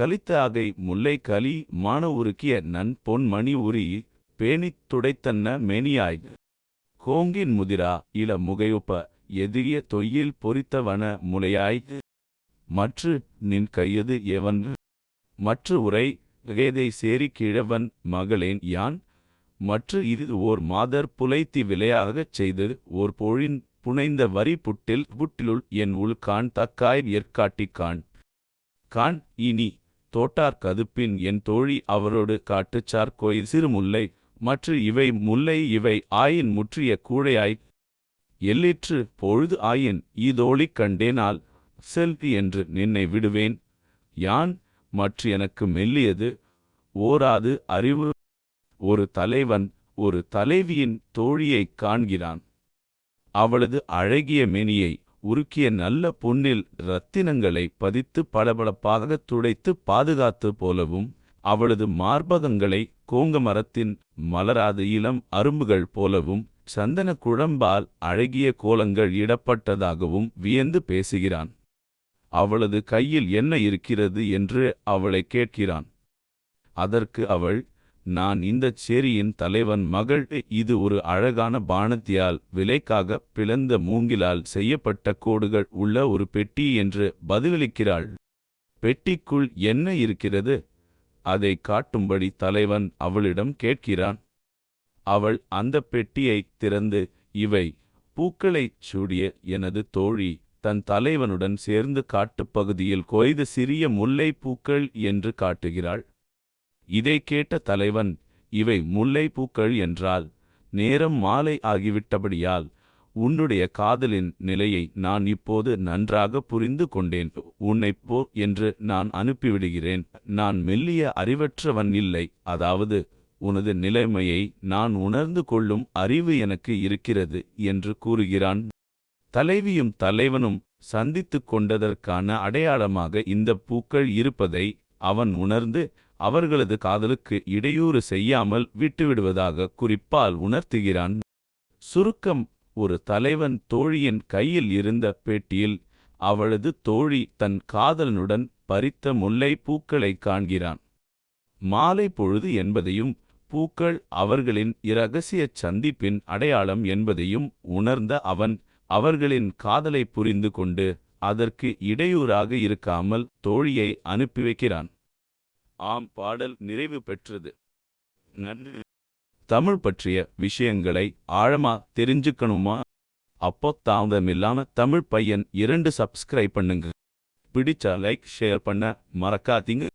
கலித்த அகை முல்லை கலி மான உருக்கிய நன் பொன் மணி உரி பேணித் துடைத்தன்ன மேனியாய். கோங்கின் முதிரா இள முகையொப்ப எதிரிய தொய்யில் பொறித்தவன முலையாய். மற்று நின் கையது எவன்? மற்று உரை கேதை சேரி கிழவன் மகளேன் யான்? மற்று இது ஓர் மாதர் புலைத்தி விலையாகச் செய்து ஓர் பொழின் புனைந்த வரி புட்டில் புட்டிலுள் என் உள் காண் தக்காய் ஏற்காட்டிக் காண். காண் இனி தோட்டார் கதுப்பின் என் தோழி அவரோடு காட்டுச்சார் கோயில் சிறு முல்லை மற்ற இவை முல்லை இவை ஆயின் முற்றிய கூழையாய். எல்லிற்று பொழுது ஆயின் ஈதோழிக் கண்டேனால் செல்வி என்று நின்னை விடுவேன். யான் மற்ற எனக்கு மெல்லியது ஓராது அறிவு. ஒரு தலைவன் ஒரு தலைவியின் தோழியைக் காண்கிறான். அவளது அழகிய மெனியை உருக்கிய நல்ல பொன்னில் இரத்தினங்களை பதித்து பளபளப்பாக துடைத்து பாதுகாத்து போலவும் அவளது மார்பகங்களை கோங்கமரத்தின் மலராத இளம் அரும்புகள் போலவும் சந்தன குழம்பால் அழகிய கோலங்கள் இடப்பட்டதாகவும் வியந்து பேசுகிறான். அவளது கையில் என்ன இருக்கிறது என்று அவளை கேட்கிறான். அதற்கு அவள் நான் இந்தச் சேரியின் தலைவன் மகள். இது ஒரு அழகான பானத்தியால் விலைக்காக பிளந்த மூங்கிலால் செய்யப்பட்ட கோடுகள் உள்ள ஒரு பெட்டி என்று பதிலளிக்கிறாள். பெட்டிக்குள் என்ன இருக்கிறது? அதை காட்டும்படி தலைவன் அவளிடம் கேட்கிறான். அவள் அந்த பெட்டியைத் திறந்து இவை பூக்களைச் சூடிய எனது தோழி தன் தலைவனுடன் சேர்ந்து காட்டுப்பகுதியில் கொய்த சிறிய முல்லை பூக்கள் என்று காட்டுகிறாள். இதை கேட்ட தலைவன் இவை முல்லை பூக்கள் என்றால் நேரம் மாலை ஆகிவிட்டபடியால் உன்னுடைய காதலின் நிலையை நான் இப்போது நன்றாக புரிந்து கொண்டேன். உன்னைப் போ என்று நான் அனுப்பிவிடுகிறேன். நான் மெல்லிய அறிவற்றவன் இல்லை. அதாவது உனது நிலைமையை நான் உணர்ந்து கொள்ளும் அறிவு எனக்கு இருக்கிறது என்று கூறுகிறான். தலைவியும் தலைவனும் சந்தித்துக் கொண்டதற்கான அடையாளமாக இந்த பூக்கள் இருப்பதை அவன் உணர்ந்து அவர்களது காதலுக்கு இடையூறு செய்யாமல் விட்டுவிடுவதாக குறிப்பால் உணர்த்துகிறான். சுருக்கம் ஒரு தலைவன் தோழியின் கையில் இருந்த பெட்டியில் அவளது தோழி தன் காதலனுடன் பறித்த முல்லை பூக்களைக் காண்கிறான். மாலை பொழுது என்பதையும் பூக்கள் அவர்களின் இரகசியச் சந்திப்பின் அடையாளம் என்பதையும் உணர்ந்த அவன் அவர்களின் காதலை புரிந்து கொண்டு அதற்கு இடையூறாக இருக்காமல் தோழியை அனுப்பி வைக்கிறான். ஆம் பாடல் நிறைவு பெற்றது. நன்றி. தமிழ் பற்றிய விஷயங்களை ஆழமா தெரிஞ்சுக்கணுமா? அப்போ தாமதமில்லாம தமிழ் பையன் இரண்டு சப்ஸ்கிரைப் பண்ணுங்க. பிடிச்சா லைக் ஷேர் பண்ண மறக்காதீங்க.